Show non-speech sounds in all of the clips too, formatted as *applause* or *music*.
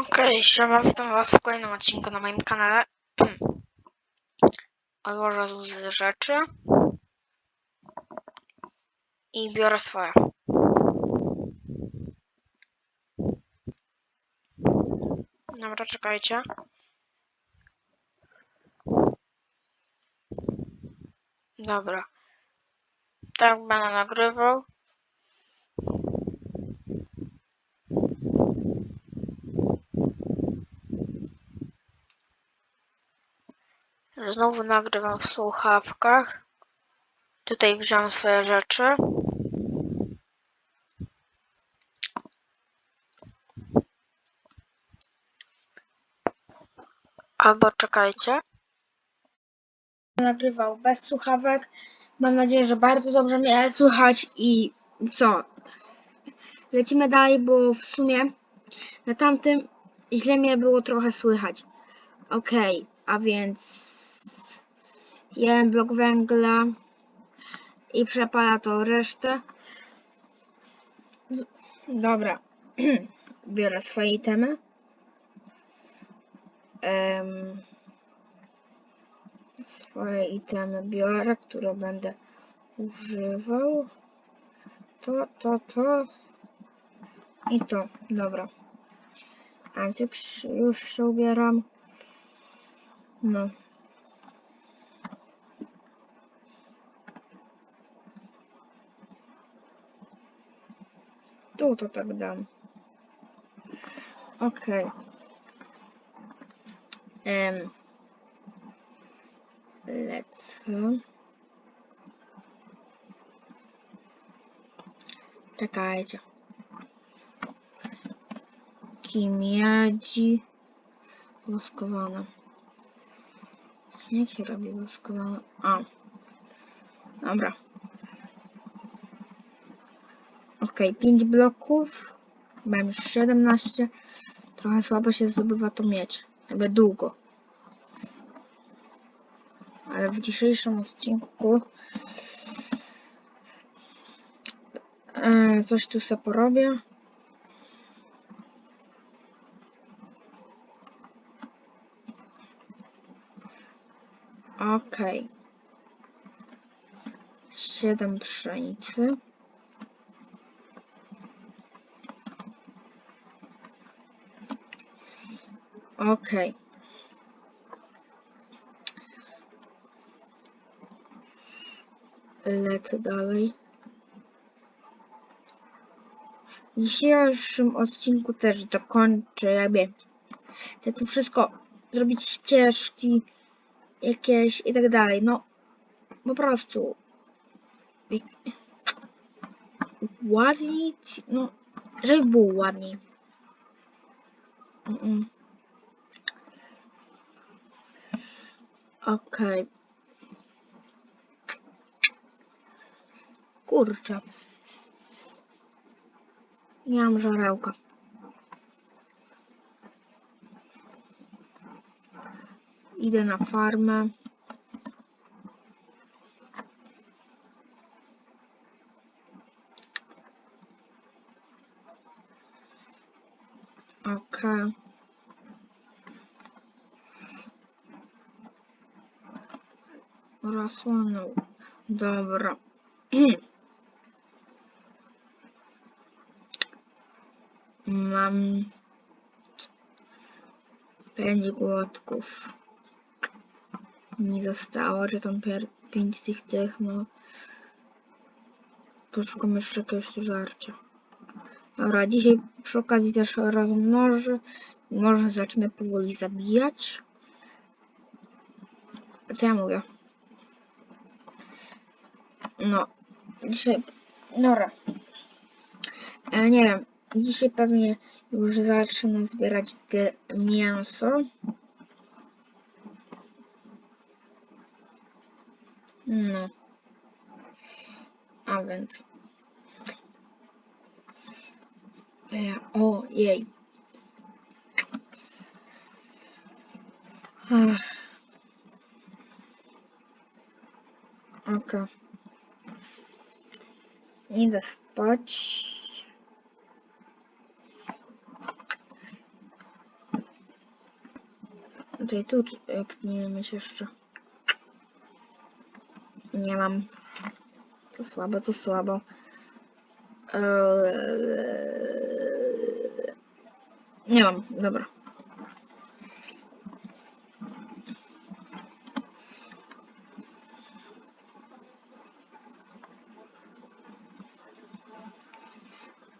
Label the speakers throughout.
Speaker 1: Okej, siema, witam was w kolejnym odcinku na moim kanale. *clears throat* Odłożę tu rzeczy. I biorę swoje. Dobra, czekajcie. Dobra. Tak będę nagrywał. Znowu nagrywam w słuchawkach. Tutaj wziąłem swoje rzeczy. Albo czekajcie. Nagrywał bez słuchawek. Mam nadzieję, że bardzo dobrze mnie słychać i co? Lecimy dalej, bo w sumie na tamtym źle mnie było trochę słychać. Okej, a więc jeden blok węgla i przepala to resztę. Dobra, *clears throat* biorę swoje itemy. Em, swoje itemy biorę, które będę używał. To, to, to i to. Dobra. A więc już, już się ubieram. No. Tu to tak dam. Okej. Em. Lecę. Czekajcie. Kimiadzi woskowana. Jak się robi woskowana? A. Dobra. Okej, 5 bloków. Mam już 17. Trochę słabo się zdobywa to mieć. Jakby długo. Ale w dzisiejszym odcinku e, coś tu sobie porobię. Okej. Siedem pszenicy. Okej. Lecę dalej. W dzisiejszym odcinku też dokończę jakby chcę tu wszystko zrobić ścieżki jakieś i tak dalej. No po prostu ładniej, no żeby było ładniej. Mm-mm. Okej. Kurczę. Nie mam żarełka. Idę na farmę. Okej. Rozsłonął. Dobra. *clears throat* Mam pięć głodków. Mi zostało, czy tam pięć tych tych, no. Poszukam jeszcze jakiegoś tu żarcia. Dobra, dzisiaj przy okazji też rozmnożę. Może zacznę powoli zabijać. Co ja mówię? No, dzisiaj. Dobra. E, nie wiem. Dzisiaj pewnie już zacznę zbierać mięso. No. A więc. E, o, jej. Okej. Idę spać. Tutaj tu e, powinien mieć jeszcze. Nie mam. To słabo, to słabo. Eee, Nie mam, dobra.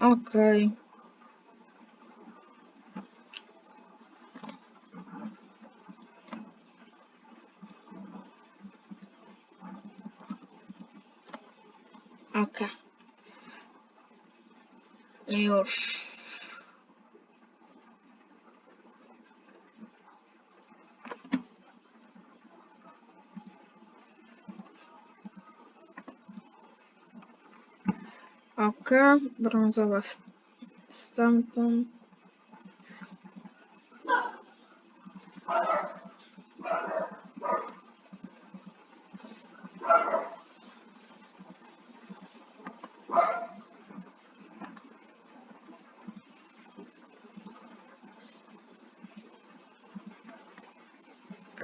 Speaker 1: Okej. Okej. Już. Okej, brązowa stamtąd.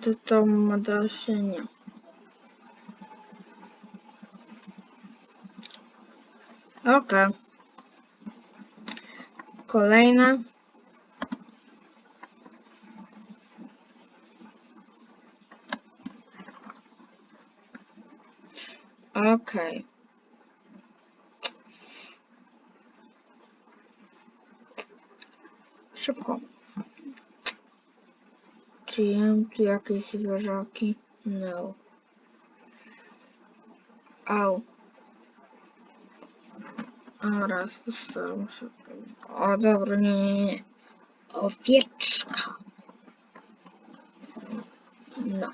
Speaker 1: To to model się nie. Okej. Okej. Szybko. Czy jem tu jakieś zwierzaki? No. Au. A raz postaram się. O dobra, nie, nie, nie. Owieczka. No.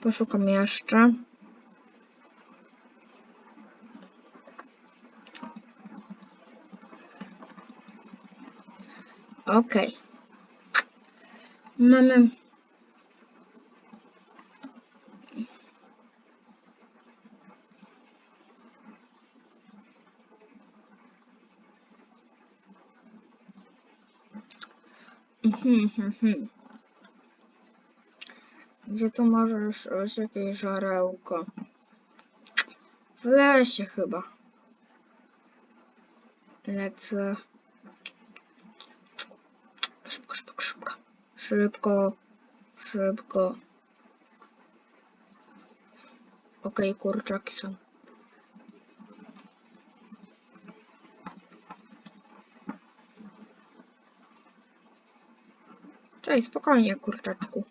Speaker 1: Poszukam jeszcze. Okej. Mamy. Mhm, mhm. Gdzie tu możesz być jakieś żarełko? W lesie chyba. Lecę. Szybko, szybko, szybko. Szybko, szybko. Okej, kurczaki są. Cześć, spokojnie, kurczaczku.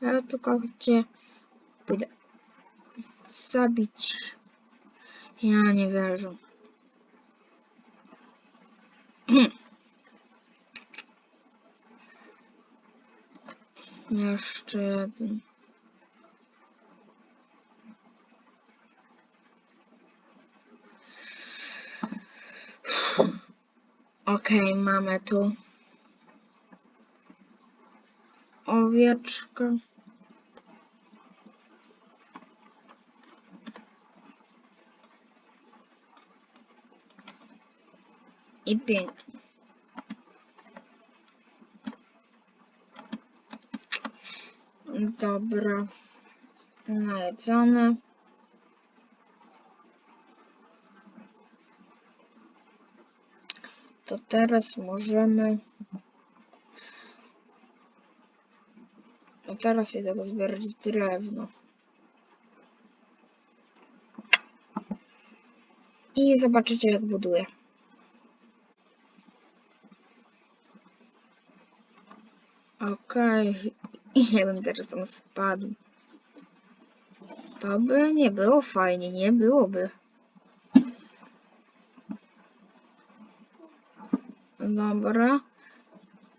Speaker 1: Ja tylko cię pójdę zabić. Ja nie wierzę. Jeszcze jeden. Okej, mamy tu owieczkę. I pięknie. Dobra. Najedzone. To teraz możemy... No teraz idę pozbierać drewno. I zobaczycie jak buduję. Okej. I *laughs* ja bym teraz tam spadł. To by nie było fajnie, nie byłoby. Dobra.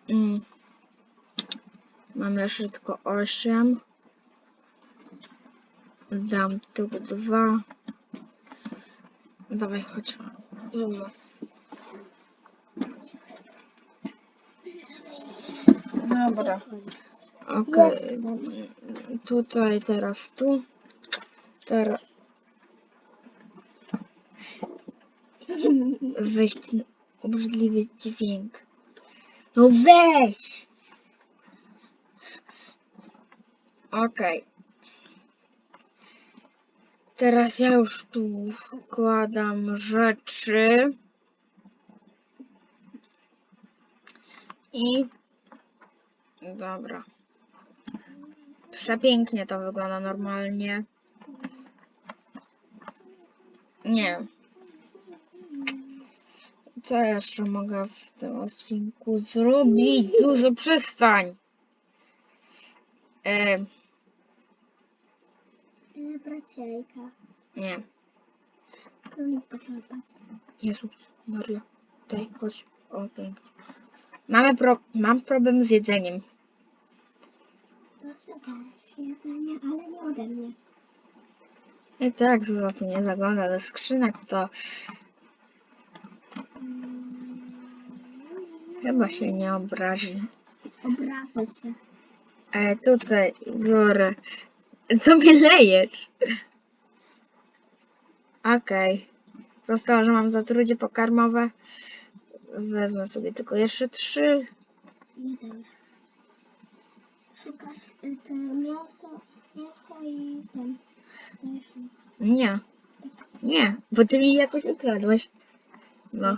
Speaker 1: Mm. Mam jeszcze tylko 8. Dam tu dwa. Dawaj, chodź. Dobra. Okej. Tutaj, teraz tu. Teraz. Weź ten obrzydliwy dźwięk. No weź! Okej. Teraz ja już tu wkładam rzeczy. I... Dobra. Przepięknie to wygląda normalnie. Nie. Co jeszcze mogę w tym odcinku zrobić? Dużo przystań. Nie.
Speaker 2: Królik poszarpać.
Speaker 1: Jezus Maria. Daj, chodź. O, pięknie. Mamy pro... Mam problem z jedzeniem.
Speaker 2: To jedzenie, ale nie ode mnie.
Speaker 1: I tak, za to nie zagląda do skrzynek, to chyba się nie obrazi.
Speaker 2: Obrażę się.
Speaker 1: Ale tutaj biorę. Co mi lejesz? Okej. Zostało, że mam zatrucie pokarmowe. Wezmę sobie tylko jeszcze trzy.
Speaker 2: Już. Szukasz y, te mięso, mięcho i ten. Dajesz mi.
Speaker 1: Nie. Nie, bo ty mi jakoś ukradłeś. No.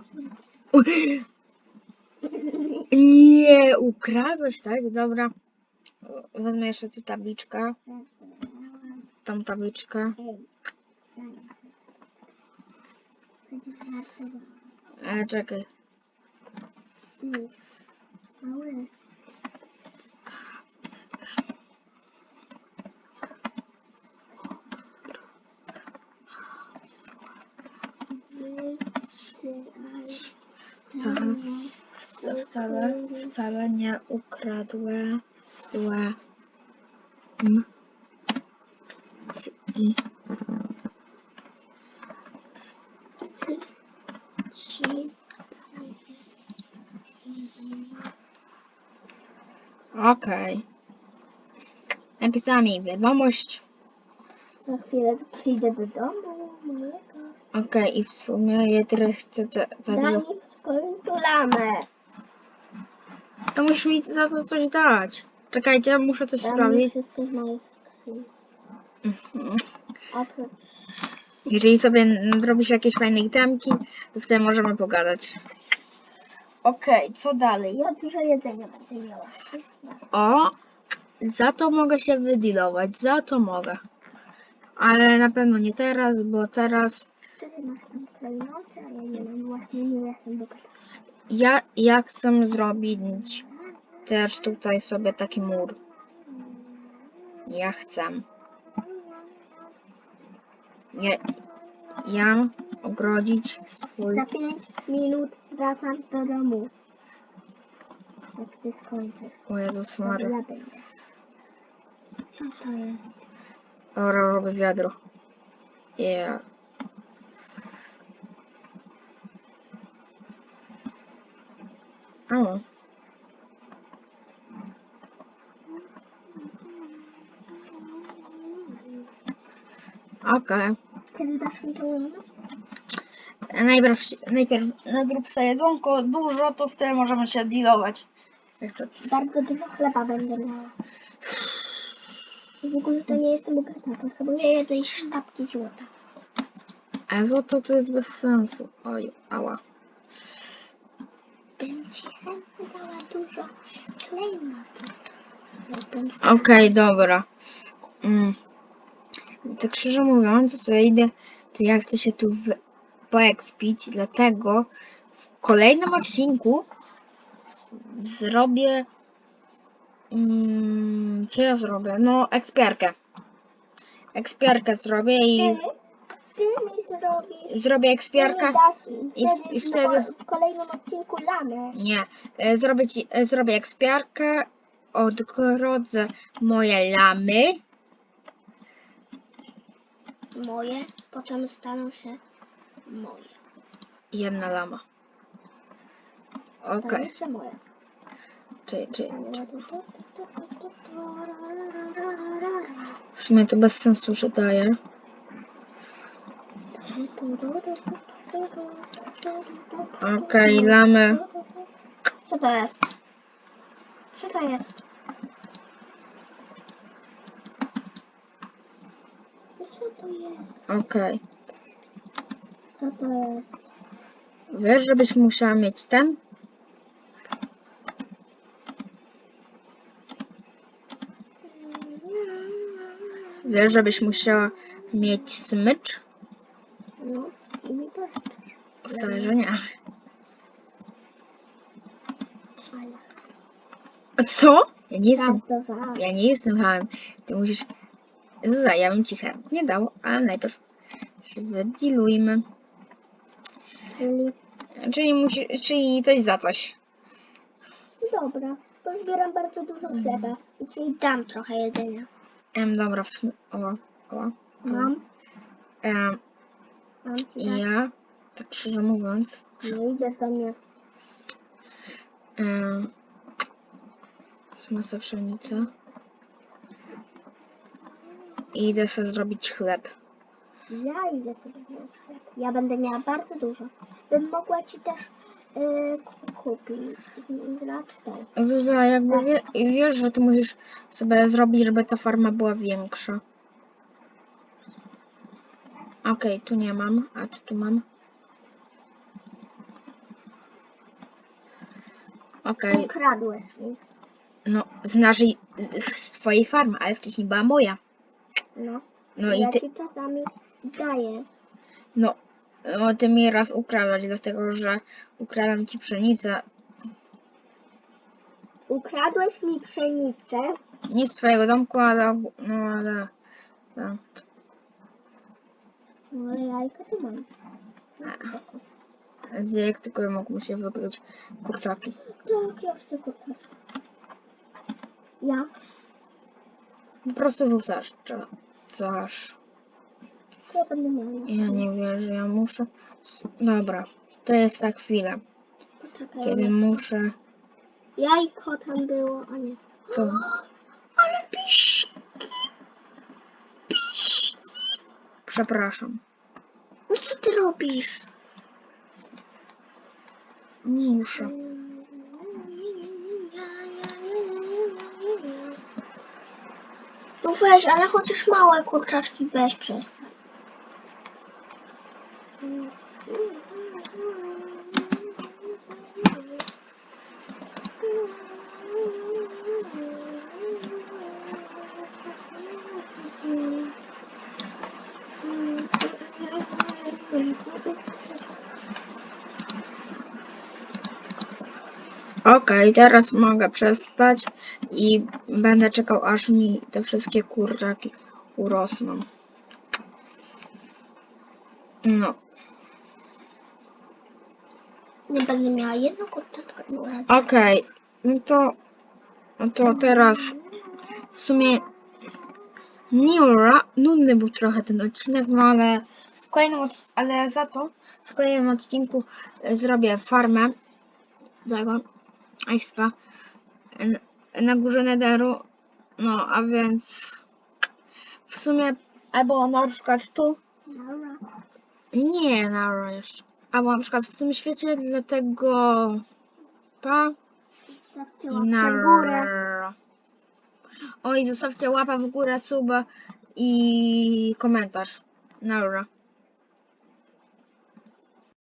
Speaker 1: Nie, ukradłeś, tak? Dobra. Wezmę jeszcze tu tabliczkę. Tą tabliczkę.
Speaker 2: Ej, daj mi to.
Speaker 1: Ale czekaj.
Speaker 2: Ty, mały.
Speaker 1: Wcale, wcale, wcale nie ukradłem. Mm. S- i- Okej. Napisała mi wiadomość.
Speaker 2: Za chwilę przyjdę do domu mojego.
Speaker 1: Okej, i w sumie jutro chcę te,
Speaker 2: Daj
Speaker 1: także...
Speaker 2: mi w końcu lamę.
Speaker 1: To musisz mi za to coś dać. Czekajcie, muszę coś sprawdzić.
Speaker 2: wszystkie z moich skrzyni.
Speaker 1: Mhm.
Speaker 2: Oprócz
Speaker 1: Jeżeli sobie zrobisz jakieś fajne itemki, to wtedy możemy pogadać. Okej, co dalej?
Speaker 2: ja dużo jedzenia będę miała.
Speaker 1: O, za to mogę się wydealować, za to mogę. Ale na pewno nie teraz, bo teraz
Speaker 2: Wtedy masz tam klejnoty, a ja nie mam. Właśnie nie jestem bogata.
Speaker 1: Ja, ja chcę zrobić też tutaj sobie taki mur. Ja chcę. Ja, ja ogrodzić swój...
Speaker 2: Za 5 minut wracam do domu. Jak ty skończysz.
Speaker 1: O Jezus Maria.
Speaker 2: Co to jest?
Speaker 1: Dobra, robię wiadro. Yeah. O. Okej.
Speaker 2: Kiedy dasz mi tą lamę?
Speaker 1: Najpierw, najpierw nadrób sobie jedzonko dużo, to wtedy możemy się dealować. Jak co ci
Speaker 2: Bardzo dużo chleba będę miała. I w ogóle to nie jestem bogata. Potrzebuję jakiejś sztabki złota.
Speaker 1: A złoto tu jest bez sensu. Oj, ała.
Speaker 2: Bym ci chętnie dała dużo klejnotów.
Speaker 1: Okej, dobra. Mm. Tak szczerze mówiąc, to ja idę, to ja chcę się tu w, poekspić, dlatego w kolejnym odcinku zrobię. Mm, co ja zrobię? No, ekspiarkę. Ekspiarkę zrobię i
Speaker 2: Ty, mi zrobisz.
Speaker 1: zrobię ekspiarkę. i-
Speaker 2: wtedy
Speaker 1: i
Speaker 2: w,
Speaker 1: wtedy-
Speaker 2: w kolejnym odcinku lamę.
Speaker 1: Nie, e, zrobię, ci, e, zrobię ekspiarkę, odgrodzę moje lamy.
Speaker 2: Moje, potem staną się moje.
Speaker 1: Jedna lama. Okej,
Speaker 2: moje.
Speaker 1: czyli, czyli, w sumie to bez sensu, że daję. Okej, lamy.
Speaker 2: Co to jest? Co to jest? Co to jest?
Speaker 1: Okej.
Speaker 2: Co to jest?
Speaker 1: Wiesz, żebyś musiała mieć ten? Wiesz, żebyś musiała mieć smycz?
Speaker 2: No, i mi pożyczysz.
Speaker 1: Wcale, że nie. A co? Ja nie jestem,
Speaker 2: żartowałam.
Speaker 1: ja nie jestem hamem. Ty musisz... Zuza, ja bym ci chętnie dał, ale najpierw się wydilujmy.
Speaker 2: Czyli
Speaker 1: Czyli, musi, czyli coś za coś.
Speaker 2: dobra, pozbieram bardzo dużo chleba i ci dam trochę jedzenia.
Speaker 1: Em, dobra, w sumie... O, o.
Speaker 2: Mam,
Speaker 1: Em,
Speaker 2: mam ci dać.
Speaker 1: ja, tak szczerze mówiąc,
Speaker 2: No idziesz do mnie.
Speaker 1: em, masę pszenicy. I idę sobie zrobić chleb.
Speaker 2: Ja idę sobie wziąć chleb. Ja będę miała bardzo dużo. Bym mogła ci też yy, ku- kupić. Znaczy.
Speaker 1: Zuza, jakby wie, wiesz, że ty musisz sobie zrobić, żeby ta farma była większa. Okej, tu nie mam. A czy tu mam? Okej,
Speaker 2: Ukradłeś mi.
Speaker 1: no z naszej, z- twojej farmy, ale wcześniej była moja.
Speaker 2: No.
Speaker 1: No i
Speaker 2: ja
Speaker 1: ty,
Speaker 2: ci czasami daję.
Speaker 1: no, no ty mi raz ukradłaś, dlatego że ukradam ci pszenicę.
Speaker 2: Ukradłeś mi pszenicę.
Speaker 1: Nie z twojego domku, ale, no ale, tak.
Speaker 2: No ale jajka tu mam. No, spoko.
Speaker 1: Z tylko mogą się wykryć kurczaki.
Speaker 2: Tak, ja chcę kurczaszka. Ja?
Speaker 1: Po prostu rzucasz.
Speaker 2: To ja będę miała.
Speaker 1: Ja nie wierzę, ja muszę. Dobra, to jest ta chwila,
Speaker 2: Poczekaj.
Speaker 1: kiedy muszę
Speaker 2: Jajko tam było, a nie.
Speaker 1: to. *gasps*
Speaker 2: Ale piszki, piszki.
Speaker 1: Przepraszam.
Speaker 2: No co ty robisz?
Speaker 1: Muszę.
Speaker 2: No weź, ale chociaż małe kurczaczki weź przez.
Speaker 1: Okej, teraz mogę przestać i będę czekał, aż mi te wszystkie kurczaki urosną. No,
Speaker 2: Nie będę miała jedną kurczaczkę.
Speaker 1: okej. No to, no to teraz w sumie Niura, nudny był trochę ten odcinek, no ale w kolejnym, od- ale za to w kolejnym odcinku e, zrobię farmę tego expa na górze Netheru, no a więc w sumie albo na przykład tu, nie na jeszcze, albo na przykład w tym świecie, dlatego pa i
Speaker 2: łapkę
Speaker 1: na
Speaker 2: w górę.
Speaker 1: Oj, zostawcie łapę w górę, suba i komentarz. Nara.